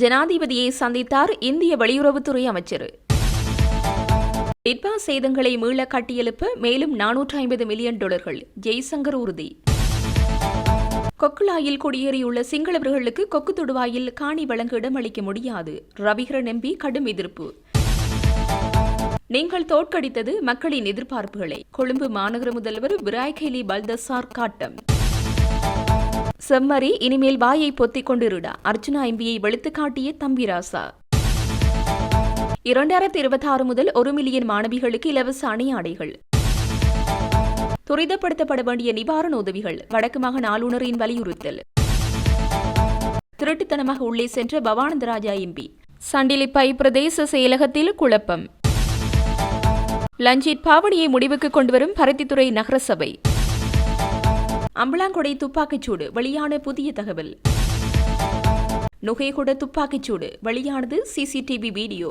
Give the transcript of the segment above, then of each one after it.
ஜனாதிபதியை சந்தித்தார் இந்திய வெளியுறவுத்துறை அமைச்சர். டிட்பா சேதங்களை மீள கட்டியெழுப்ப மேலும் நானூற்று ஐம்பது மில்லியன் டாலர்கள். ஜெய்சங்கர் உறுதி. கொக்குலாயில் குடியேறியுள்ள சிங்களவர்களுக்கு கொக்கு தொடுவாயில் காணி வழங்க இடமளிக்க முடியாது. ரவிகரன் எம்பி கடும் எதிர்ப்பு. நீங்கள் தோற்கடித்தது மக்களின் எதிர்பார்ப்புகளை. கொழும்பு மாநகர முதல்வர் விராய்கேலி பல்தசார் காட்டம். செம்மறி இனிமேல் வாயை பொத்திக் கொண்டிருடா. அர்ஜுனா எம்பியை வெளுத்து காட்டிய தம்பிராசா இரண்டாயிரத்தி இருபத்தி ஆறு முதல் ஒரு மில்லியன் மாணவிகளுக்கு இலவச அணியாடைகள் துரிதப்படுத்தப்பட வேண்டிய நிவாரண உதவிகள். வடக்கு மாகாண ஆளுநரின் வலியுறுத்தல். திருட்டுத்தனமாக உள்ளே சென்ற பவானந்தராஜா எம்பி. சண்டிலிப்பை பிரதேச செயலகத்தில் குழப்பம். லஞ்சிட் பாவனியை முடிவுக்கு கொண்டுவரும் பருத்தித்துறை நகரசபை. அம்பலாங்கொடை துப்பாக்கிச்சூடு வெளியான புதிய தகவல். நுகைகுட துப்பாக்கிச்சூடு வெளியானது சிசிடிவி வீடியோ.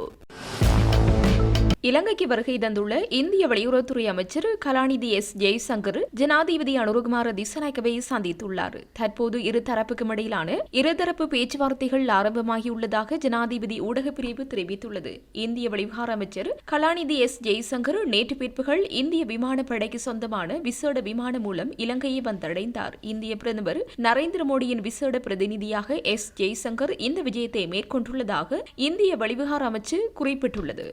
இலங்கைக்கு வருகை தந்துள்ள இந்திய வெளியுறவுத்துறை அமைச்சர் கலாநிதி எஸ். ஜெய்சங்கர் ஜனாதிபதி அனுருகுமார திசநாயக்கவை சந்தித்துள்ளார். தற்போது இரு தரப்புக்கும் இடையிலான இருதரப்பு பேச்சுவார்த்தைகள் ஆரம்பமாகியுள்ளதாக ஜனாதிபதி ஊடகப் பிரிவு தெரிவித்துள்ளது. இந்திய வெளிவிவகார அமைச்சர் கலாநிதி எஸ். ஜெய்சங்கர் நேற்று பிற்பகல் இந்திய விமானப்படைக்கு சொந்தமான விசேட விமானம் மூலம் இலங்கையை வந்தடைந்தார். இந்திய பிரதமர் நரேந்திர மோடியின் விசேட பிரதிநிதியாக எஸ். ஜெய்சங்கர் இந்த விஜயத்தை மேற்கொண்டுள்ளதாக இந்திய வெளிவிவகார அமைச்சு குறிப்பிட்டுள்ளது.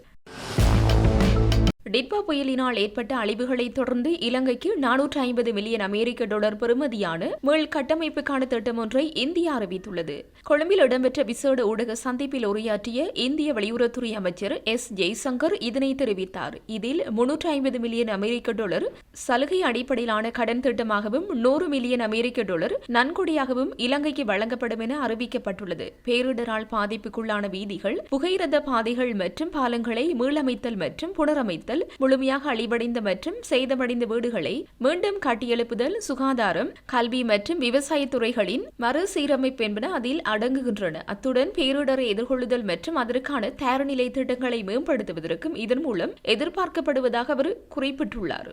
டிட்பா புயலினால் ஏற்பட்ட அழிவுகளை தொடர்ந்து இலங்கைக்கு நானூற்று ஐம்பது மில்லியன் அமெரிக்க டாலர் பெறுமதியான மீள் கட்டமைப்புக்கான திட்டம் ஒன்றை இந்தியா அறிவித்துள்ளது. கொழும்பில் இடம்பெற்ற விசேட ஊடக சந்திப்பில் உரையாற்றிய இந்திய வெளியுறவுத்துறை அமைச்சர் எஸ். ஜெய்சங்கர் இதனை தெரிவித்தார். இதில் முன்னூற்று ஐம்பது மில்லியன் அமெரிக்க டாலர் சலுகை அடிப்படையிலான கடன் திட்டமாகவும் நூறு மில்லியன் அமெரிக்க டாலர் நன்கொடையாகவும் இலங்கைக்கு வழங்கப்படும் என அறிவிக்கப்பட்டுள்ளது. பேரிடரால் பாதிப்புக்குள்ளான வீதிகள் புகையிரத பாதைகள் மற்றும் பாலங்களை மீளமைத்தல் மற்றும் புனரமைத்தல் முழுமையாக அழிவடைந்த மற்றும் சேதமடைந்த வீடுகளை மீண்டும் கட்டியெழுப்புதல் சுகாதாரம் கல்வி மற்றும் விவசாய துறைகளின் மறுசீரமைப்பு என்பன அதில் அடங்குகின்றன. அத்துடன் பேரிடரை எதிர்கொள்ளுதல் மற்றும் அதற்கான தயார்நிலை திட்டங்களை மேம்படுத்துவதற்கும் இதன் மூலம் எதிர்பார்க்கப்படுவதாக அவர் குறிப்பிட்டுள்ளார்.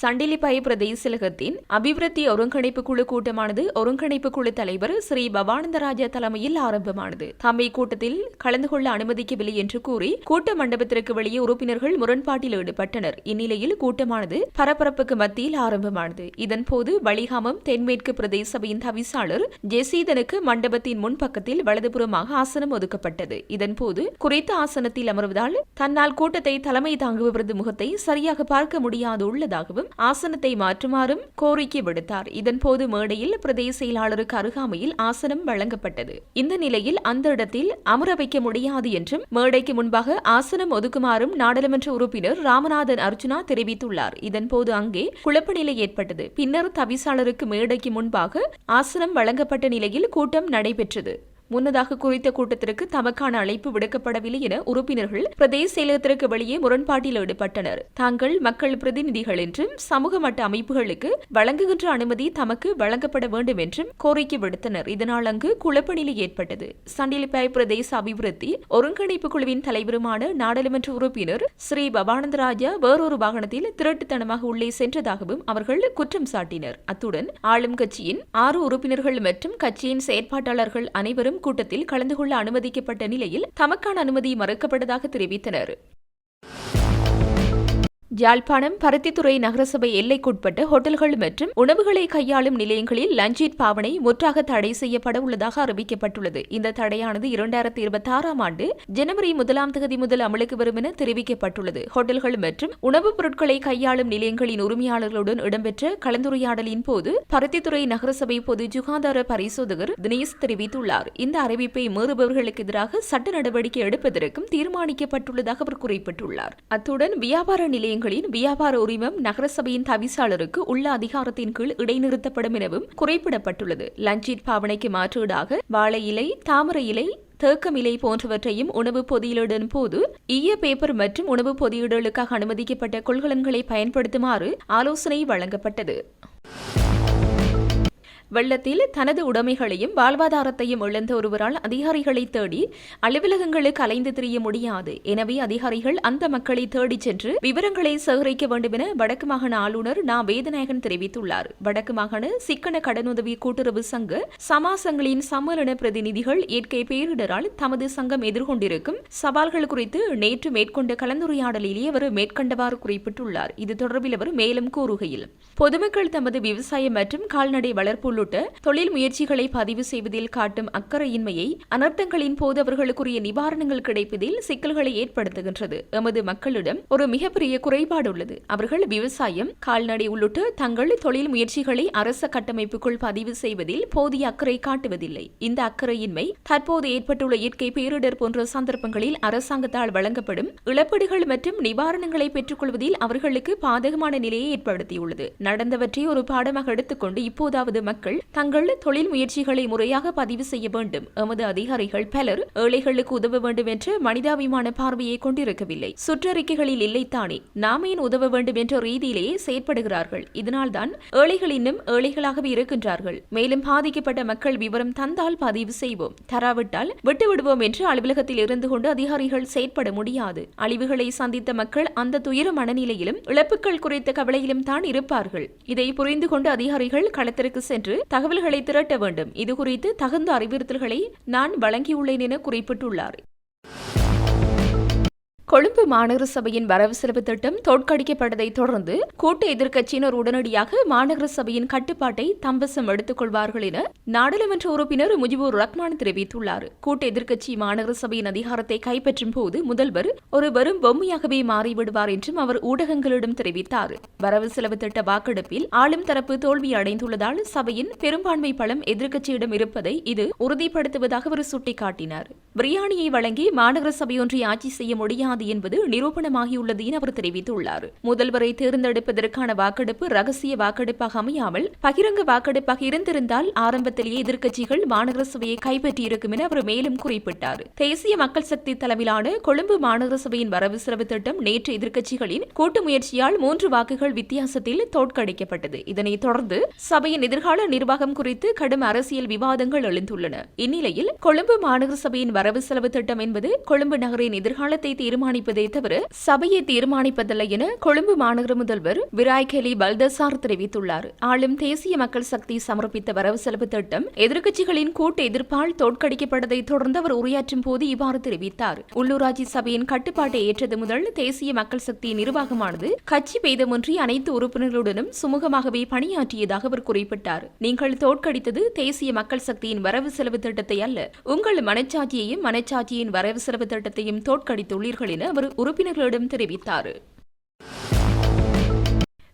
சண்டிலிப்பை பிரதேசலகத்தின் அபிவிருத்தி ஒருங்கிணைப்பு குழு கூட்டமானது ஒருங்கிணைப்பு குழு தலைவர் ஸ்ரீ பவானந்தராஜா தலைமையில் ஆரம்பமானது. தம்மை கூட்டத்தில் கலந்து கொள்ள அனுமதிக்கவில்லை என்று கூறி கூட்ட மண்டபத்திற்கு வெளியே உறுப்பினர்கள் முரண்பாட்டில் ஈடுபட்டனர். இந்நிலையில் கூட்டமானது பரபரப்புக்கு மத்தியில் ஆரம்பமானது. இதன்போது வலிகாமம் தென்மேற்கு பிரதேச சபையின் தவிசாளர் ஜெசீதனுக்கு மண்டபத்தின் முன்பக்கத்தில் வலதுபுறமாக ஆசனம் ஒதுக்கப்பட்டது. இதன்போது குறித்த ஆசனத்தில் அமர்வதால் தன்னால் கூட்டத்தை தலைமை தாங்குபவரது முகத்தை சரியாக பார்க்க முடியாது உள்ளதாகவும் ஆசனத்தை மாற்றுமாறும் கோரிக்கை விடுத்தார். இதன்போது மேடையில் பிரதேச செயலாளருக்கு அருகாமையில் ஆசனம் வழங்கப்பட்டது. இந்த நிலையில் அந்த இடத்தில் அமர வைக்க முடியாது என்றும் மேடைக்கு முன்பாக ஆசனம் ஒதுக்குமாறும் நாடாளுமன்ற உறுப்பினர் ராமநாதன் அர்ஜுனா தெரிவித்துள்ளார். இதன்போது அங்கே குழப்ப நிலை ஏற்பட்டது. பின்னர் தவிசாளருக்கு மேடைக்கு முன்பாக ஆசனம் வழங்கப்பட்ட நிலையில் கூட்டம் நடைபெற்றது. முன்னதாக குறித்த கூட்டத்திற்கு தமக்கான அழைப்பு விடுக்கப்படவில்லை என உறுப்பினர்கள் பிரதேச செயலகத்திற்கு வெளியே முரண்பாட்டில் ஈடுபட்டனர். தாங்கள் மக்கள் பிரதிநிதிகள் என்றும் சமூக மட்ட அமைப்புகளுக்கு வழங்குகின்ற அனுமதி தமக்கு வழங்கப்பட வேண்டும் என்றும் கோரிக்கை விடுத்தனர். இதனால் அங்கு குழப்ப நிலை ஏற்பட்டது. சண்டிலிப்பாய் பிரதேச அபிவிருத்தி ஒருங்கிணைப்பு குழுவின் தலைவருமான நாடாளுமன்ற உறுப்பினர் ஸ்ரீ பவானந்தராஜா வேறொரு வாகனத்தில் திருட்டுத்தனமாக உள்ளே சென்றதாகவும் அவர்கள் குற்றம் சாட்டினர். அத்துடன் ஆளும் கட்சியின் ஆறு உறுப்பினர்கள் மற்றும் கட்சியின் செயற்பாட்டாளர்கள் அனைவரும் கூட்டத்தில் கலந்து கொள்ள அனுமதிக்கப்பட்ட நிலையில் தமக்கான அனுமதி மறுக்கப்பட்டதாக தெரிவித்தனர். யாழ்ப்பாணம் பருத்தித்துறை நகரசபை எல்லைக்குட்பட்ட ஹோட்டல்கள் மற்றும் உணவுகளை கையாளும் நிலையங்களில் லஞ்சீட் பாவனை முற்றாக தடை செய்யப்பட உள்ளதாக அறிவிக்கப்பட்டுள்ளது. இந்த தடையானது இரண்டாயிரத்தி இருபத்தி ஆறாம் ஆண்டு ஜனவரி முதலாம் தேதி முதல் அமலுக்கு வரும் என தெரிவிக்கப்பட்டுள்ளது. ஹோட்டல்கள் மற்றும் உணவுப் பொருட்களை கையாளும் நிலையங்களின் உரிமையாளர்களுடன் இடம்பெற்ற கலந்துரையாடலின் போது பருத்தித்துறை நகரசபை பொது சுகாதார பரிசோதகர் தினேஷ் தெரிவித்துள்ளார். இந்த அறிவிப்பை மீறுபவர்களுக்கு எதிராக சட்ட நடவடிக்கை எடுப்பதற்கும் தீர்மானிக்கப்பட்டுள்ளதாக அவர் குறிப்பிட்டுள்ளார். அத்துடன் வியாபார நிலையங்கள் நிலையங்களின் வியாபார உரிமம் நகரசபையின் தவிசாளருக்கு உள்ள அதிகாரத்தின் கீழ் இடைநிறுத்தப்படும் எனவும் குறிப்பிடப்பட்டுள்ளது. லஞ்சிட் பாவனைக்கு மாற்றீடாக வாழை இலை தாமரை இலை தேக்கம் இலை போன்றவற்றையும் உணவு பொதியிலிடும் போது ஈய பேப்பர் மற்றும் உணவு பொதியிடலுக்காக அனுமதிக்கப்பட்ட கொள்கலன்களை பயன்படுத்துமாறு ஆலோசனை வழங்கப்பட்டது. வெள்ளத்தில் தனது உடைமைகளையும் வாழ்வாதாரத்தையும் இழந்த ஒருவரால் அதிகாரிகளை தேடி அலுவலகங்களுக்கு அலைந்து திரிய முடியாது. எனவே அதிகாரிகள் அந்த மக்களை தேடிச் சென்று விவரங்களை சேகரிக்க வேண்டும் என வடக்கு மாகாண ஆளுநர் நா. வேதநாயகன் தெரிவித்துள்ளார். வடக்கு மாகாண சிக்கன கடனுதவி கூட்டுறவு சங்க சமாசங்களின் சம்மேளன பிரதிநிதிகள் இயற்கை பேரிடரால் தமது சங்கம் எதிர்கொண்டிருக்கும் சவால்கள் குறித்து நேற்று மேற்கொண்ட கலந்துரையாடலிலேயே அவர் மேற்கண்டவாறு குறிப்பிட்டுள்ளார். இது தொடர்பில் அவர் மேலும் கூறுகையில் பொதுமக்கள் தமது விவசாயம் மற்றும் கால்நடை வளர்ப்பு உள்ளிட்ட தொழில் முயற்சிகளை பதிவு செய்வதில் காட்டும் அக்கறையின்மையை அனர்த்தங்களின் போது அவர்களுக்குரிய நிவாரணங்கள் கிடைப்பதில் சிக்கல்களை ஏற்படுத்துகின்றது. எமது மக்களிடம் ஒரு மிகப்பெரிய குறைபாடு உள்ளது. அவர்கள் விவசாயம் கால்நடை உள்ளிட்ட தங்கள் தொழில் முயற்சிகளை அரச கட்டமைப்புக்குள் பதிவு செய்வதில் போதிய அக்கறை காட்டுவதில்லை. இந்த அக்கறையின்மை தற்போது ஏற்பட்டுள்ள இயற்கை பேரிடர் போன்ற சந்தர்ப்பங்களில் அரசாங்கத்தால் வழங்கப்படும் இழப்பீடுகள் மற்றும் நிவாரணங்களை பெற்றுக்கொள்வதில் அவர்களுக்கு பாதகமான நிலையை ஏற்படுத்தியுள்ளது. நடந்தவற்றை ஒரு பாடமாக எடுத்துக்கொண்டு இப்போதாவது மக்கள் தங்கள் தொழில் முயற்சிகளை முறையாக பதிவு செய்ய வேண்டும். எமது அதிகாரிகள் பலர் ஏழைகளுக்கு உதவ வேண்டும் என்ற மனிதாபிமான பார்வையை கொண்டிருக்கவில்லை. சுற்றறிக்கைகளில் இல்லைத்தானே நாம ஏன் உதவ வேண்டும் என்ற ரீதியிலேயே செயற்படுகிறார்கள். இதனால்தான் ஏழைகள் இன்னும் ஏழைகளாகவே இருக்கின்றார்கள். மேலும் பாதிக்கப்பட்ட மக்கள் விவரம் தந்தால் பதிவு செய்வோம். தராவிட்டால் விட்டுவிடுவோம் என்று அலுவலகத்தில் இருந்து கொண்டு அதிகாரிகள் செயற்பட முடியாது. அழிவுகளை சந்தித்த மக்கள் அந்த துயர மனநிலையிலும் இழப்புகள் குறித்த கவலையிலும் தான் இருப்பார்கள். இதை புரிந்து கொண்டு அதிகாரிகள் களத்திற்கு சென்று தகவல்களை திரட்ட வேண்டும். இது குறித்து தகுந்த அறிவுறுத்தல்களை நான் வழங்கியுள்ளேன் என குறிப்பிட்டுள்ளார். கொழும்பு மாநகர சபையின் வரவு செலவு திட்டம் தோற்கடிக்கப்பட்டதை தொடர்ந்து கூட்டு எதிர்க்கட்சியினர் உடனடியாக மாநகர சபையின் கட்டுப்பாட்டை தம்பசம் எடுத்துக் கொள்வார்கள் என நாடாளுமன்ற உறுப்பினர் முஜிபுர் ரஹ்மான் தெரிவித்துள்ளார். கூட்டு எதிர்க்கட்சி மாநகர சபையின் அதிகாரத்தை கைப்பற்றும் போது முதல்வர் ஒரு வெறும் பொம்மையாகவே மாறிவிடுவார் என்றும் அவர் ஊடகங்களிடம் தெரிவித்தார். வரவு செலவு திட்ட வாக்கெடுப்பில் ஆளும் தரப்பு தோல்வி அடைந்துள்ளதால் சபையின் பெரும்பான்மை பலம் எதிர்க்கட்சியிடம் இருப்பதை இது உறுதிப்படுத்துவதாக அவர் சுட்டிக்காட்டினார். பிரியாணியை வழங்கி மாநகர சபையொன்றை ஆட்சி செய்ய முடியாது முடியாது என்பது நிரூபணமாகியுள்ளது என அவர் தெரிவித்துள்ளார். முதல்வரை தேர்ந்தெடுப்பதற்கான வாக்கெடுப்பு ரகசிய வாக்கெடுப்பாக அமையாமல் பகிரங்க வாக்கெடுப்பாக இருந்திருந்தால் ஆரம்பத்திலேயே எதிர்க்கட்சிகள் மாநகர சபையை கைப்பற்றியிருக்கும் என அவர் மேலும் குறிப்பிட்டார். தேசிய மக்கள் சக்தி தலைமையிலான கொழும்பு மாநகர சபையின் வரவு செலவு திட்டம் நேற்று எதிர்க்கட்சிகளின் கூட்டு முயற்சியால் மூன்று வாக்குகள் வித்தியாசத்தில் தோற்கடிக்கப்பட்டது. இதனைத் தொடர்ந்து சபையின் எதிர்கால நிர்வாகம் குறித்து கடும் அரசியல் விவாதங்கள் எழுந்துள்ளன. இந்நிலையில் கொழும்பு மாநகர சபையின் வரவு செலவு திட்டம் என்பது கொழும்பு நகரின் எதிர்காலத்தை தீர்மானம் தீர்மானிப்பதே தவிர சபையை தீர்மானிப்பதில்லை என கொழும்பு மாநகர முதல்வர் விராய் கெலி பல்தசார் தெரிவித்துள்ளார். ஆளும் தேசிய மக்கள் சக்தி சமர்ப்பித்த வரவு செலவு திட்டம் எதிர்க்கட்சிகளின் கூட்டு எதிர்ப்பால் தோற்கடிக்கப்பட்டதை தொடர்ந்து அவர் உரையாற்றும் போது இவ்வாறு தெரிவித்தார். உள்ளூராட்சி சபையின் கட்டுப்பாட்டை ஏற்றது முதல் தேசிய மக்கள் சக்தி நிர்வாகமானது கட்சி பேதமின்றி அனைத்து உறுப்பினர்களுடனும் சுமூகமாகவே பணியாற்றியதாக அவர் குறிப்பிட்டார். நீங்கள் தோற்கடித்தது தேசிய மக்கள் சக்தியின் வரவு செலவு திட்டத்தை அல்ல. உங்கள் மனச்சாட்சியையும் மனச்சாட்சியின் வரவு செலவு திட்டத்தையும் தோற்கடித்துள்ளீர்கள் என அவர் உறுப்பினர்களிடம் தெரிவித்தார்.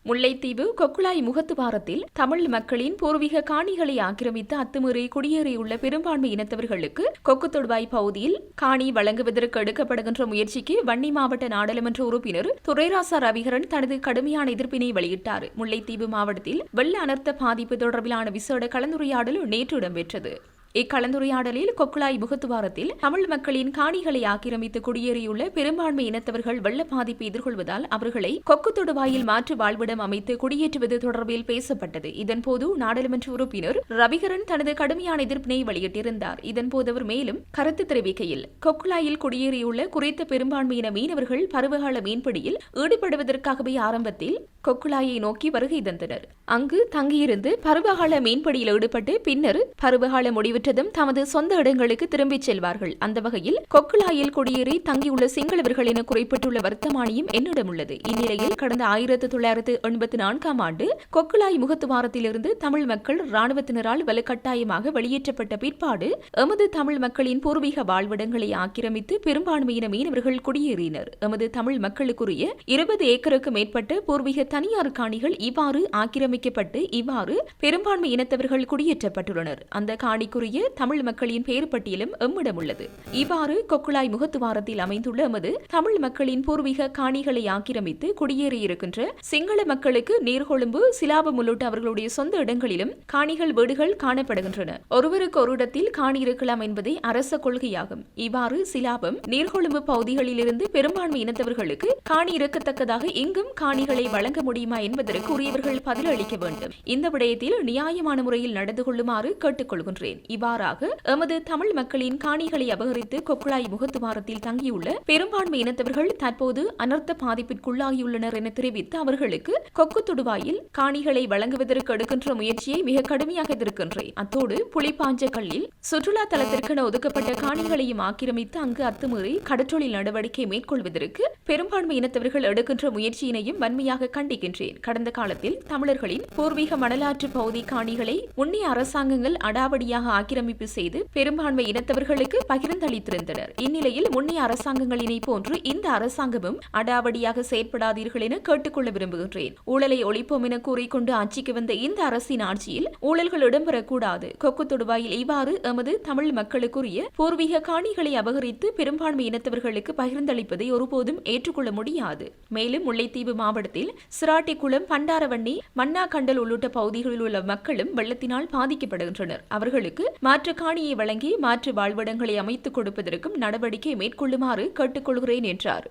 முல்லைத்தீவு கொக்குளாய் முகத்துவாரத்தில் தமிழ் மக்களின் பூர்வீக காணிகளை ஆக்கிரமித்து அத்துமீறி குடியேறியுள்ள பெரும்பான்மை இனத்தவர்களுக்கு கொக்கு தொடுவாய் பகுதியில் காணி வழங்குவதற்கு எடுக்கப்படுகின்ற முயற்சிக்கு வன்னி மாவட்ட நாடாளுமன்ற உறுப்பினர் துரைராசா ரவிகரன் தனது கடுமையான எதிர்ப்பினை வெளியிட்டார். முல்லைத்தீவு மாவட்டத்தில் வெள்ள அனர்த்த பாதிப்பு தொடர்பிலான விசேட கலந்துரையாடல் நேற்று இடம்பெற்றது. இக்கலந்துரையாடலில் கொக்குளாய் முகத்துவாரத்தில் தமிழ் மக்களின் காணிகளை ஆக்கிரமித்து குடியேறியுள்ள பெரும்பான்மை இனத்தவர்கள் வெள்ள பாதிப்பை எதிர்கொள்வதால் அவர்களை கொக்கு தொடுவாயில் மாற்று வாழ்விடம் அமைத்து குடியேற்றுவது தொடர்பில் பேசப்பட்டது. இதன்போது நாடாளுமன்ற உறுப்பினர் ரவிகரன் தனது கடுமையான எதிர்ப்பினை வெளியிட்டிருந்தார். இதன்போது அவர் மேலும் கருத்து தெரிவிக்கையில் கொக்குளாயில் குடியேறியுள்ள குறித்த பெரும்பான்மையின மீனவர்கள் பருவகால மீன்பிடியில் ஈடுபடுவதற்காகவே ஆரம்பத்தில் கொக்குளாயை நோக்கி வருகை தந்தனர். அங்கு தங்கியிருந்து பருவகால மீன்பிடியில் ஈடுபட்டு பின்னர் பருவகால முடிவு பெற்றதும் தமது சொந்த இடங்களுக்கு திரும்பிச் செல்வார்கள். அந்த வகையில் கொக்குலாயில் குடியேறி தங்கியுள்ள சிங்களவர்கள் என குறிப்பிட்டுள்ள வர்த்தமானியும் என்னிடம் உள்ளது. இந்நிலையில் கடந்த ஆயிரத்து தொள்ளாயிரத்து எண்பத்தி நான்காம் ஆண்டு கொக்குலாய் முகத்துவாரத்திலிருந்து தமிழ் மக்கள் ராணுவத்தினரால் வலுக்கட்டாயமாக வெளியேற்றப்பட்ட பிற்பாடு எமது தமிழ் மக்களின் பூர்வீக வாழ்விடங்களை ஆக்கிரமித்து பெரும்பான்மையின மீனவர்கள் குடியேறினர். எமது தமிழ் மக்களுக்குரிய இருபது ஏக்கருக்கு மேற்பட்ட பூர்வீக தனியார் காணிகள் இவ்வாறு ஆக்கிரமிக்கப்பட்டு இவ்வாறு பெரும்பான்மை இனத்தவர்கள் குடியேற்றப்பட்டுள்ளனர். அந்த காணிக்குரிய கூடிய தமிழ் மக்களின் பெயர் பட்டியலும் எம்மிடம் உள்ளது. இவ்வாறு கொக்குளாய் முகத்துவாரத்தில் அமைந்துள்ள எமது தமிழ் மக்களின் பூர்வீக காணிகளை ஆக்கிரமித்து குடியேறியிருக்கின்ற சிங்கள மக்களுக்கு நீர்கொழும்பு சிலாபம் உள்ளிட்ட அவர்களுடைய சொந்த இடங்களிலும் காணிகள் வீடுகள் காணப்படுகின்றன. ஒருவருக்கு ஒரு இடத்தில் காணி இருக்கலாம் என்பதே அரச கொள்கையாகும். இவ்வாறு சிலாபம் நீர்கொழும்பு பகுதிகளில் இருந்து பெரும்பான்மை இனத்தவர்களுக்கு காணி இருக்கத்தக்கதாக எங்கும் காணிகளை வழங்க முடியுமா என்பதற்கு உரியவர்கள் பதிலளிக்க வேண்டும். இந்த விடயத்தில் நியாயமான முறையில் நடந்து கொள்ளுமாறு கேட்டுக்கொள்கின்றேன். இவ்வாறாக எமது தமிழ் மக்களின் காணிகளை அபகரித்து கொக்குழாய் முகத்துவாரத்தில் தங்கியுள்ள பெரும்பான்மை இனத்தவர்கள் தற்போது அனர்த்த பாதிப்பிற்குள்ளாகியுள்ளனர் என தெரிவித்து அவர்களுக்கு கொக்கு தொடுவாயில் காணிகளை வழங்குவதற்கு எடுக்கின்ற முயற்சியை மிக கடுமையாக எதிர்க்கின்றேன். அத்தோடு புலிப்பாஞ்ச கல்லில் சுற்றுலா தலத்திற்கென ஒதுக்கப்பட்ட காணிகளையும் ஆக்கிரமித்து அங்கு அத்துமீறி கடற்றொழில் நடவடிக்கை மேற்கொள்வதற்கு பெரும்பான்மை இனத்தவர்கள் எடுக்கின்ற முயற்சியினையும் வன்மையாக கண்டிக்கின்றேன். கடந்த காலத்தில் தமிழர்களின் பூர்வீக மணலாற்று பகுதி காணிகளை உன்னிய அரசாங்கங்கள் அடாவடியாக ஆக்கி ஆக்கிரமிப்பு செய்து பெரும்பான்மை இனத்தவர்களுக்கு பகிர்ந்தளித்திருந்தனர். இந்நிலையில் முன்னைய அரசாங்கங்களினை போன்று இந்த அரசாங்கமும் அடாவடியாக செயற்படாதீர்கள் என கேட்டுக்கொள்ள விரும்புகின்றேன். ஊழலை ஒழிப்போம் என கூறிக்கொண்டு ஆட்சிக்கு வந்த இந்த அரசின் ஆட்சியில் ஊழல்கள் இடம்பெறக்கூடாது. கொக்கு தொடுவாயில் இவ்வாறு எமது தமிழ் மக்களுக்குரிய பூர்வீக காணிகளை அபகரித்து பெரும்பான்மை இனத்தவர்களுக்கு பகிர்ந்தளிப்பதை ஒருபோதும் ஏற்றுக்கொள்ள முடியாது. மேலும் முல்லைத்தீவு மாவட்டத்தில் சிராட்டிக்குளம் பண்டாரவண்ணி மன்னாக்கண்டல் உள்ளிட்ட பகுதிகளில் உள்ள மக்களும் வெள்ளத்தினால் பாதிக்கப்படுகின்றனர். அவர்களுக்கு மாற்று காணியை வழங்கி மாற்று வாழ்விடங்களை அமைத்துக் கொடுப்பதற்கும் நடவடிக்கை மேற்கொள்ளுமாறு கேட்டுக்கொள்கிறேன் என்றார்.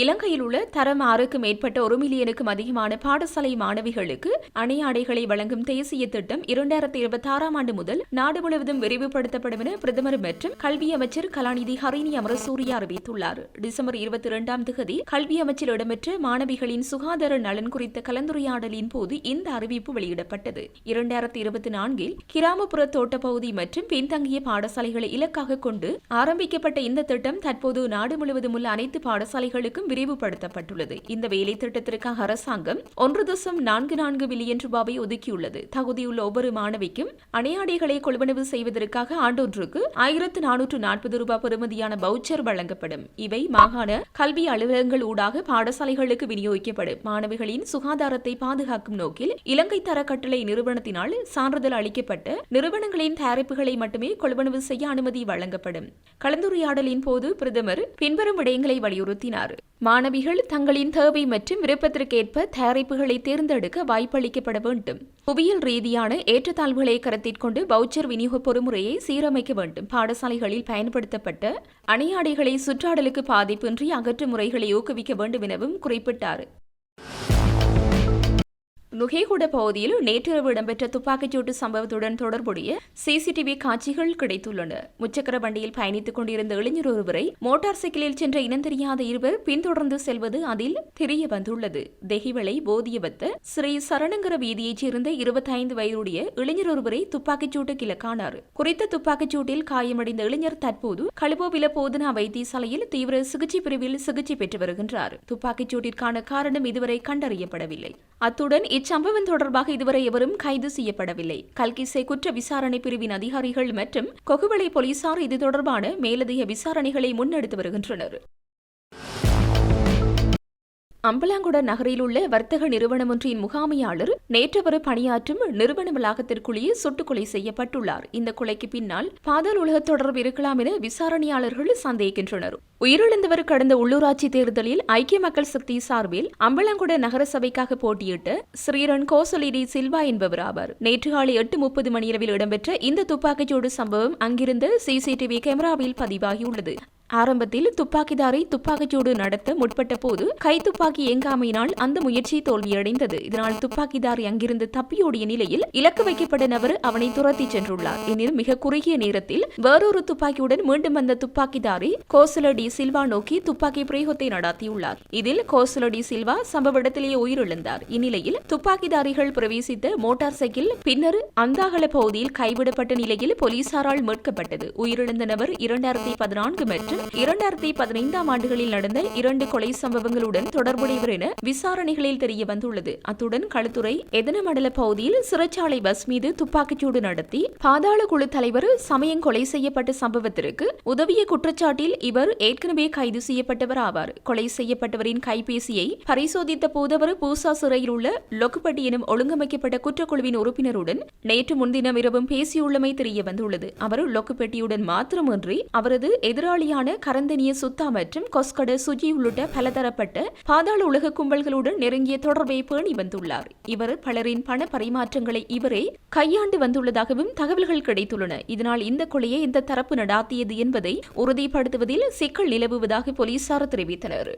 இலங்கையில் உள்ள தரம் ஆறுக்கு மேற்பட்ட ஒரு மில்லியனுக்கும் அதிகமான பாடசாலை மாணவிகளுக்கு அணையாடைகளை வழங்கும் தேசிய திட்டம் இரண்டாயிரத்தி இருபத்தி ஆறாம் ஆண்டு முதல் நாடு முழுவதும் விரிவுபடுத்தப்படும் என பிரதமர் மற்றும் கல்வி அமைச்சர் கலாநிதி ஹரிணி அமரசூரிய அறிவித்துள்ளார். டிசம்பர் இருபத்தி இரண்டாம் தேதி கல்வி அமைச்சர் இடம்பெற்ற மாணவிகளின் சுகாதார நலன் குறித்த கலந்துரையாடலின் போது இந்த அறிவிப்பு வெளியிடப்பட்டது. இரண்டாயிரத்தி இருபத்தி நான்கில் கிராமப்புற தோட்டப்பகுதி மற்றும் பின்தங்கிய பாடசாலைகளை இலக்காக கொண்டு ஆரம்பிக்கப்பட்ட இந்த திட்டம் தற்போது நாடு முழுவதும் உள்ள அனைத்து பாடசாலைகளுக்கும் விரிவுபடுத்தப்பட்டுள்ளது. இந்த வேலை திட்டத்திற்காக அரசாங்கம் ஒன்று தசம் நான்கு நான்கு பில்லியன் ரூபாவை ஒதுக்கியுள்ளது. தகுதியுள்ள ஒவ்வொரு மாணவிக்கும் அணையாடைகளை கொள்வனவு செய்வதற்காக ஆண்டொன்றுக்கு ஆயிரத்து நானூற்று நாற்பது ரூபாய் பெறுமதியான பவுச்சர் வழங்கப்படும். இவை மாகாண கல்வி அலுவலகங்கள் ஊடாக பாடசாலைகளுக்கு விநியோகிக்கப்படும். மாணவிகளின் சுகாதாரத்தை பாதுகாக்கும் நோக்கில் இலங்கை தர கட்டளை நிறுவனத்தினால் சான்றிதழ் அளிக்கப்பட்ட நிறுவனங்களின் தயாரிப்புகளை மட்டுமே கொள்வனவு செய்ய அனுமதி வழங்கப்படும். கலந்துரையாடலின் போது பிரதமர் பின்வரும் விடயங்களை வலியுறுத்தினார். மாணவிகள் தங்களின் தேவை மற்றும் விருப்பத்திற்கேற்ப தயாரிப்புகளை தேர்ந்தெடுக்க வாய்ப்பளிக்கப்பட வேண்டும். புவியியல் ரீதியான ஏற்றத்தாழ்வுகளை கருத்தில் கொண்டு பவுச்சர் விநியோக பொறுமுறையை சீரமைக்க வேண்டும். பாடசாலைகளில் பயன்படுத்தப்பட்ட அணியாடைகளை சுற்றாடலுக்கு பாதிப்பின்றி அகற்று முறைகளை ஊக்குவிக்க வேண்டும் எனவும் குறிப்பிட்டார். நுகேகுட பகுதியில் நேற்றிரவு இடம்பெற்ற துப்பாக்கிச்சூட்டு சம்பவத்துடன் தொடர்புடைய சிசிடிவி காட்சிகள் கிடைத்துள்ளன. முச்சக்கர வண்டியில் பயணித்துக் கொண்டிருந்த இளைஞர் ஒருவரை மோட்டார் சைக்கிளில் சென்ற இனந்தெரியாத இருவர் பின்தொடர்ந்து செல்வது அதில் தெரிய வந்துள்ளது. தெஹிவளை போதியவத்த ஸ்ரீ சரணங்கர வீதியைச் சேர்ந்த இருபத்தைந்து வயதுடைய இளைஞர் ஒருவரை துப்பாக்கிச்சூட்டு கிழக்கானார். குறித்த துப்பாக்கிச்சூட்டில் காயமடைந்த இளைஞர் தற்போது கழுபோவில போதனா வைத்தியசாலையில் தீவிர சிகிச்சை பிரிவில் சிகிச்சை பெற்று வருகின்றார். துப்பாக்கிச்சூட்டிற்கான காரணம் இதுவரை கண்டறியப்படவில்லை. அத்துடன் இச்சம்பவம் தொடர்பாக இதுவரை எவரும் கைது செய்யப்படவில்லை. கல்கிசை குற்ற விசாரணை பிரிவின் அதிகாரிகள் மற்றும் கொகுவளை போலீசார் இது தொடர்பான மேலதிக விசாரணைகளை முன்னெடுத்து வருகின்றனர். அம்பலாங்குட நகரில் உள்ள வர்த்தக நிறுவனம் ஒன்றின் முகாமையாளர் நேற்றவரு பணியாற்றும் நிறுவன வளாகத்திற்குள்ளேயே சுட்டுக்கொலை செய்யப்பட்டுள்ளார். இந்த கொலைக்கு பின்னால் பாதல் உலக தொடர்பு இருக்கலாம் என விசாரணையாளர்கள் சந்தேகிக்கின்றனர் உயிரிழந்தவர் கடந்த உள்ளூராட்சி தேர்தலில் ஐக்கிய மக்கள் சக்தி சார்பில் அம்பலங்குட நகரசபைக்காக போட்டியிட்ட ஸ்ரீரன் கோசலிடி சில்வா என்பவர் ஆவார். நேற்று காலை எட்டு முப்பது மணியளவில் இடம்பெற்ற இந்த துப்பாக்கிச்சூடு சம்பவம் அங்கிருந்த சிசிடிவி கேமராவில் பதிவாகியுள்ளது. ஆரம்பத்தில் துப்பாக்கிதாரை துப்பாக்கிச்சூடு நடத்த முற்பட்ட போது கை துப்பாக்கி இயங்காமையினால் அந்த முயற்சி தோல்வியடைந்தது. இதனால் துப்பாக்கிதாரி அங்கிருந்து தப்பியோடிய நிலையில் இலக்கு வைக்கப்பட்ட நபர் அவனை துரத்தி சென்றுள்ளார். எனினும் மிக குறுகிய நேரத்தில் வேறொரு துப்பாக்கியுடன் மீண்டும் வந்த துப்பாக்கிதாரி கோசல டி சில்வா நோக்கி துப்பாக்கி பிரயோகத்தை நடத்தியுள்ளார். இதில் கோசல டி சில்வா சம்பவ இடத்திலேயே உயிரிழந்தார். இந்நிலையில் துப்பாக்கிதாரிகள் பிரவேசித்த மோட்டார் சைக்கிள் பின்னர் அந்தாகல பகுதியில் கைவிடப்பட்ட நிலையில் போலீசாரால் மீட்கப்பட்டது. உயிரிழந்த நபர் இரண்டாயிரத்தி பதினான்கு மற்றும் இரண்டாயிரத்தி பதினைந்தாம் ஆண்டுகளில் நடந்த இரண்டு கொலை சம்பவங்களுடன் தொடர்புடையவர் என விசாரணைகளில் தெரிய வந்துள்ளது அத்துடன் களுத்துறை எதனமடல பகுதியில் சிறைச்சாலை பஸ் மீது துப்பாக்கிச்சூடு நடத்தி பாதாள குழு தலைவர் சமயம் கொலை செய்யப்பட்ட சம்பவத்திற்கு உதவிய குற்றச்சாட்டில் இவர் ஏற்கனவே கைது செய்யப்பட்டவர் ஆவார். கொலை செய்யப்பட்டவரின் கைபேசியை பரிசோதித்த போது அவர் பூசா சிறையில் உள்ள லொக்குப்பட்டி எனும் ஒழுங்கமைக்கப்பட்ட குற்றக்குழுவின் உறுப்பினருடன் நேற்று முன்தினம் இரவும் பேசியுள்ளமை தெரிய வந்துள்ளது அவர் லொக்குப்பட்டியுடன் மாத்திரமின்றி அவரது எதிராளியான கரந்தனிய சுத்தா மற்றும் கொஸ்கட சுஜி உள்ளிட்ட பலதரப்பட்ட பாதாள உலக கும்பல்களுடன் நெருங்கிய தொடர்பை பேணி வந்துள்ளார். இவர் பலரின் பண பரிமாற்றங்களை இவரே கையாண்டு வந்துள்ளதாகவும் தகவல்கள் கிடைத்துள்ளன. இதனால் இந்த கொலையை இந்த தரப்பு நடாத்தியது என்பதை உறுதிப்படுத்துவதில் சிக்கல் நிலவுவதாக போலீசார் தெரிவித்தனர்.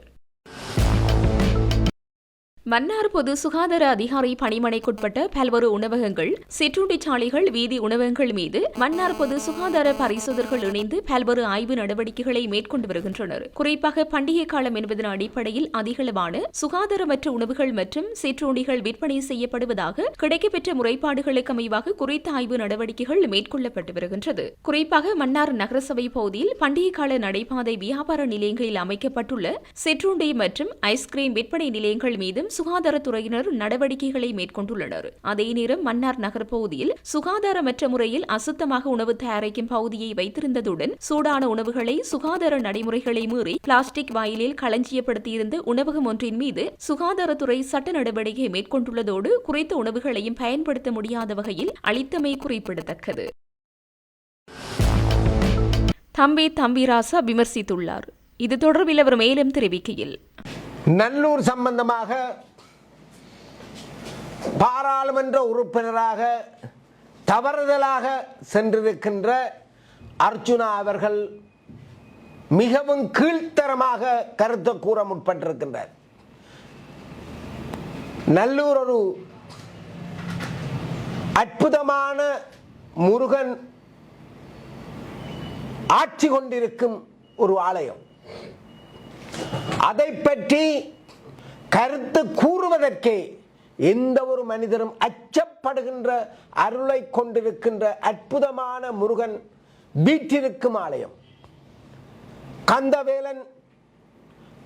மன்னார் பொது சுகாதார அதிகாரி பணிமனைக்குட்பட்ட பல்வேறு உணவகங்கள் சிற்றுண்டிச்சாலைகள் வீதி உணவகங்கள் மீது மன்னார் பொது சுகாதார பரிசோதர்கள் இணைந்து பல்வேறு ஆய்வு நடவடிக்கைகளை மேற்கொண்டு வருகின்றனர். குறிப்பாக பண்டிகை காலம் என்பதன் அடிப்படையில் அதிகளவான சுகாதாரமற்ற உணவுகள் மற்றும் சிற்றுண்டிகள் விற்பனை செய்யப்படுவதாக கிடைக்கப்பெற்ற முறைப்பாடுகளுக்கு அமைவாக குறித்த ஆய்வு நடவடிக்கைகள் மேற்கொள்ளப்பட்டு வருகின்றது. குறிப்பாக மன்னார் நகரசபை பகுதியில் பண்டிகை கால நடைபாதை வியாபார நிலையங்களில் அமைக்கப்பட்டுள்ள சிற்றுண்டி மற்றும் ஐஸ்கிரீம் விற்பனை நிலையங்கள் மீதும் சுகாதாரத்துறையினர் நடவடிக்கைகளை மேற்கொண்டுள்ளனர். அதே நேரம் மன்னார் நகர் பகுதியில் சுகாதாரமற்ற முறையில் அசுத்தமாக உணவு தயாரிக்கும் பகுதியை வைத்திருந்ததுடன் சூடான உணவுகளை சுகாதார நடைமுறைகளை மீறி பிளாஸ்டிக் வாயிலில் களஞ்சியப்படுத்தியிருந்த உணவகம் ஒன்றின் மீது சுகாதாரத்துறை சட்ட நடவடிக்கை மேற்கொண்டுள்ளதோடு குறித்த உணவுகளையும் பயன்படுத்த முடியாத வகையில் அளித்தமை குறிப்பிடத்தக்கது. தம்பி தம்பிராசா விமர்சித்துள்ளார். இது தொடர்பில் அவர் மேலும் தெரிவிக்கையில் நல்லூர் சம்பந்தமாக பாராளுமன்ற உறுப்பினராக தவறுதலாக சென்றிருக்கின்ற அர்ச்சுனா அவர்கள் மிகவும் கீழ்த்தரமாக கருத்தை கூற முற்பட்டிருக்கின்றார். நல்லூர் ஒரு அற்புதமான முருகன் ஆட்சி கொண்டிருக்கும் ஒரு ஆலயம். அதை பற்றி கருத்து கூறுவதற்கே எந்த ஒரு மனிதரும் அச்சப்படுகின்ற அருளை கொண்டிருக்கின்ற அற்புதமான முருகன் வீற்றிருக்கும் ஆலயம். கந்தவேலன்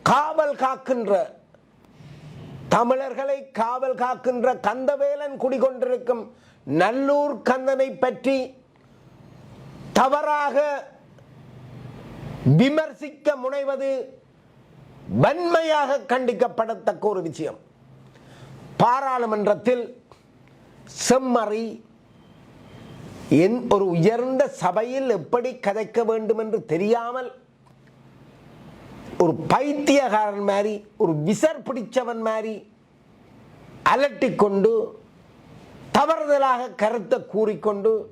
காவல் காக்கின்ற தமிழர்களை காவல் காக்கின்ற கந்தவேலன் குடிகொண்டிருக்கும் நல்லூர் கந்தனை பற்றி தவறாக விமர்சிக்க முனைவது வன்மையாக கண்டிக்கப்படத்தக்க ஒரு விஷயம். பாராளுமன்றத்தில் செம்மறி என் ஒரு உயர்ந்த சபையில் எப்படி கதைக்க வேண்டும் என்று தெரியாமல் ஒரு பைத்தியகாரன் மாதிரி ஒரு விசர் பிடிச்சவன் மாதிரி அலட்டி கொண்டு தவறுதலாக கருத்தை கூறிக்கொண்டு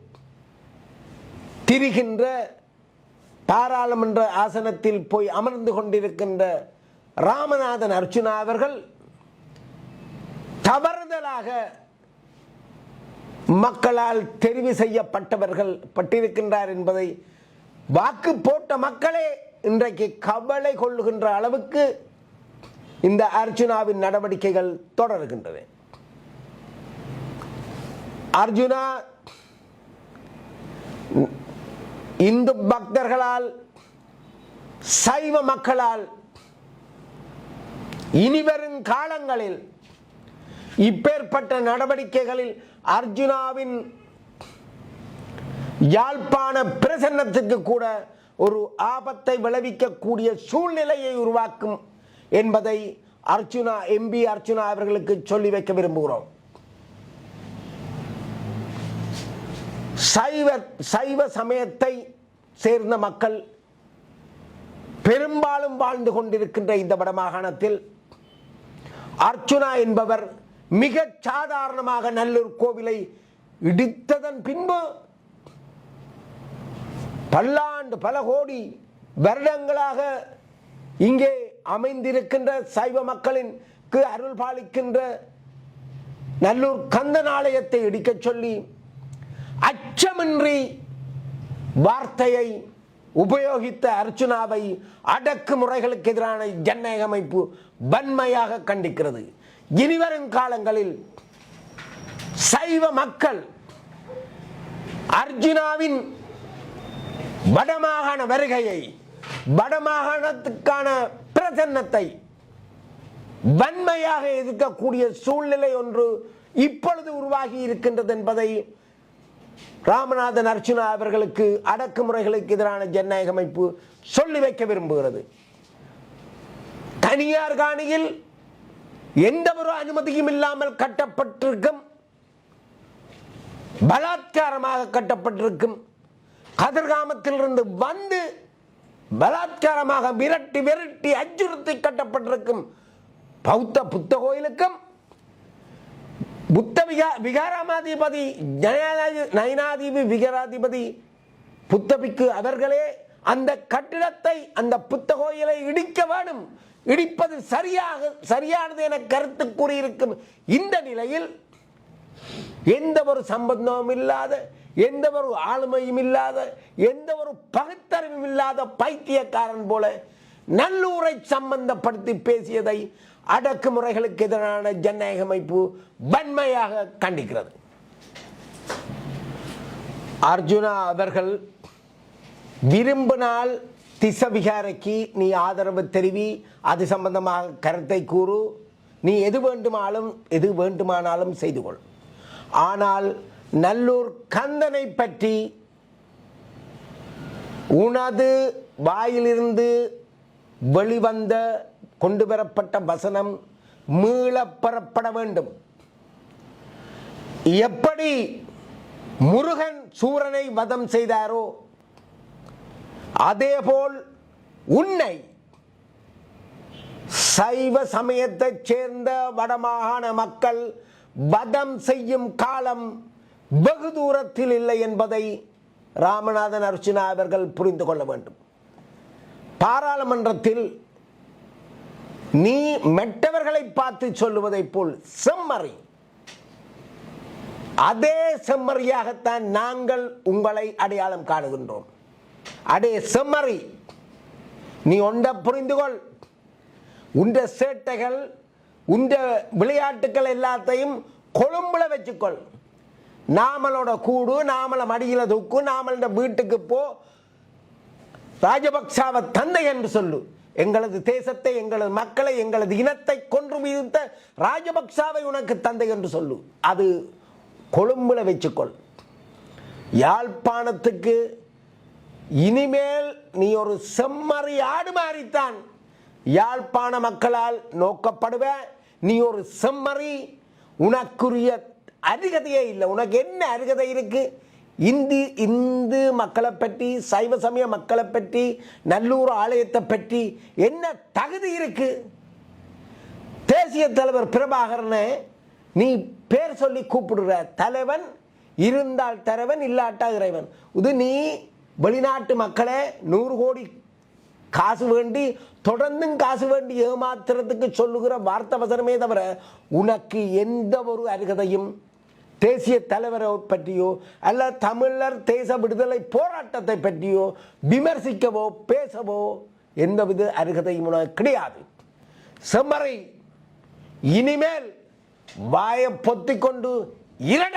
திரிகின்ற பாராளுமன்ற ஆசனத்தில் போய் அமர்ந்து கொண்டிருக்கின்ற ராமநாதன் அர்ச்சுனா அவர்கள் தவறுதலாக மக்களால் தெரிவு செய்யப்பட்டவர்கள் பட்டிருக்கின்றார் என்பதை வாக்கு போட்ட மக்களே இன்றைக்கு கவலை கொள்ளுகின்ற அளவுக்கு இந்த அர்ஜுனாவின் நடவடிக்கைகள் தொடர்கின்றன. அர்ஜுனா இந்து பக்தர்களால் சைவ மக்களால் இனிவரும் காலங்களில் இப்பேற்பட்ட நடவடிக்கைகளில் அர்ஜுனாவின் யாழ்ப்பாண பிரசன்னத்துக்கு கூட ஒரு ஆபத்தை விளைவிக்கக்கூடிய சூழ்நிலையை உருவாக்கும் என்பதை அர்ஜுனா எம்பி அர்ஜுனா அவர்களுக்கு சொல்லி வைக்க விரும்புகிறோம். சைவ சைவ சமயத்தை சேர்ந்த மக்கள் பெரும்பாலும் வாழ்ந்து கொண்டிருக்கின்ற இந்த வடமாகாணத்தில் அர்ச்சுனா என்பவர் மிக சாதாரணமாக நல்லூர் கோவிலை இடித்ததன் பின்பு பல்லாண்டு பல கோடி வருடங்களாக இங்கே அமைந்திருக்கின்ற சைவ மக்களின்க்கு அருள் பாலிக்கின்ற நல்லூர் கந்தன் ஆலயத்தை இடிக்கச் சொல்லி அச்சமின்றி வார்த்தையை உபயோகித்த அர்ச்சுனாவை அடக்குமுறைகளுக்கு எதிரான ஜனநாயக அமைப்பு வன்மையாக கண்டிக்கிறது. இனிவரும் காலங்களில் சைவ மக்கள் அர்ஜுனாவின் வடமாகாண வருகையை வடமாகாணத்துக்கான பிரசன்னத்தை வன்மையாக எதிர்க்கக்கூடிய சூழ்நிலை ஒன்று இப்பொழுது உருவாகி இருக்கின்றது என்பதை ராமநாதன் அர்ச்சுனா அவர்களுக்கு அடக்குமுறைகளுக்கு எதிரான ஜனநாயக அமைப்பு சொல்லி வைக்க விரும்புகிறது. தனியார் காணியில் எந்த ஒரு அனுமதியும் இல்லாமல் கட்டப்பட்டிருக்கும். பலாத்காரமாக கட்டப்பட்டிருக்கும். கதிர்காமத்திலிருந்து வந்து பலாத்காரமாக விரட்டி விரட்டி அச்சுறுத்தி கட்டப்பட்டிருக்கும். பௌத்த புத்த கோயிலுக்கும் புத்த விகா விகாராமாதிபதி நயனாதிபதி விகாராதிபதி புத்தபிக்கு அவர்களே அந்த கட்டிடத்தை அந்த புத்த கோயிலை இடிக்க வேண்டும். இடிப்பது சரியாக சரியானது என கருத்து கூறியிருக்கும் இந்த நிலையில் எந்த ஒரு சம்பந்தமும் இல்லாத எந்த ஒரு ஆளுமையும் இல்லாத எந்த ஒரு பகுத்தறிவும் இல்லாத பைத்தியக்காரன் போல நல்லூரை சம்பந்தப்படுத்தி பேசியதை அடக்குமுறைகளுக்கு எதிரான ஜனநாயக அமைப்பு வன்மையாக கண்டிக்கிறது. அர்ஜுனா அவர்கள் விரும்பினால் திசவிகாரைக்கு நீ ஆதரவு தெரிவி அது சம்பந்தமாக கருத்தை கூறு. நீ எது வேண்டுமானாலும் எது வேண்டுமானாலும் செய்து கொள். ஆனால் நல்லூர் கந்தனை பற்றி உனது வாயிலிருந்து வெளிவந்த கொண்டு வரப்பட்ட வசனம் மீளப் பெறப்பட வேண்டும். எப்படி முருகன் சூரனை வதம் செய்தாரோ அதேபோல் உன்னை சைவ சமயத்தைச் சேர்ந்த வடமாகாண மக்கள் வதம் செய்யும் காலம் வெகு தூரத்தில் இல்லை என்பதை ராமநாதன் அர்ச்சுனா அவர்கள் புரிந்து கொள்ள வேண்டும். பாராளுமன்றத்தில் நீ மெட்டவர்களை பார்த்து சொல்லுவதைப் போல் செம்மறி. அதே செம்மறியாகத்தான் நாங்கள் உங்களை அடையாளம் காணுகின்றோம். அடே செம்மறி. நீ ஒன்றை புரிந்து கொள் உண்ட சேட்டைகள் உண்ட விளையாட்டுகள் எல்லாத்தையும் கொழும்புல வச்சுக்கொள். நாமளோட கூடு நாமள மடியில் தூக்கு நாமளோட வீட்டுக்கு போ. ராஜபக்சாவை தந்தை என்று சொல்லு. எங்களது தேசத்தை எங்களது மக்களை எங்களது இனத்தை கொன்று வீழ்த்த ராஜபக்சாவை உனக்கு தந்தை என்று சொல்லு. அது கொழும்புல வச்சுக்கொள். யாழ்ப்பாணத்துக்கு இனிமேல் நீ ஒரு செம்மறி ஆடு மாறித்தான். யாழ்ப்பாண மக்களால் நோக்கப்படுவ நீ ஒரு செம்மறி. உனக்குரிய அருகதையே இல்லை. உனக்கு என்ன அருகதை இருக்கு? இந்தி இந்து மக்களை பற்றி சைவ சமய மக்களை பற்றி நல்லூர் ஆலயத்தை பற்றி என்ன தகுதி இருக்கு? தேசிய தலைவர் பிரபாகரனை நீ பேர் சொல்லி கூப்பிடுற தலைவன் இருந்தால் தலைவன் இல்லாட்டா இறைவன். இது நீ வெளிநாட்டு மக்களை நூறு கோடி காசு வேண்டி தொடர்ந்தும் காசு வேண்டி ஏமாத்துறதுக்கு சொல்லுகிற வார்த்தை வசனமே தவிர உனக்கு எந்த ஒரு அருகதையும் தேசிய தலைவரை பற்றியோ அல்ல தமிழர் தேச விடுதலை போராட்டத்தை பற்றியோ விமர்சிக்கவோ பேசவோ எந்தவித அருகதையும் உனக்கு கிடையாது. செம்மறை இனிமேல் வாயை பொத்திக்கொண்டு இரட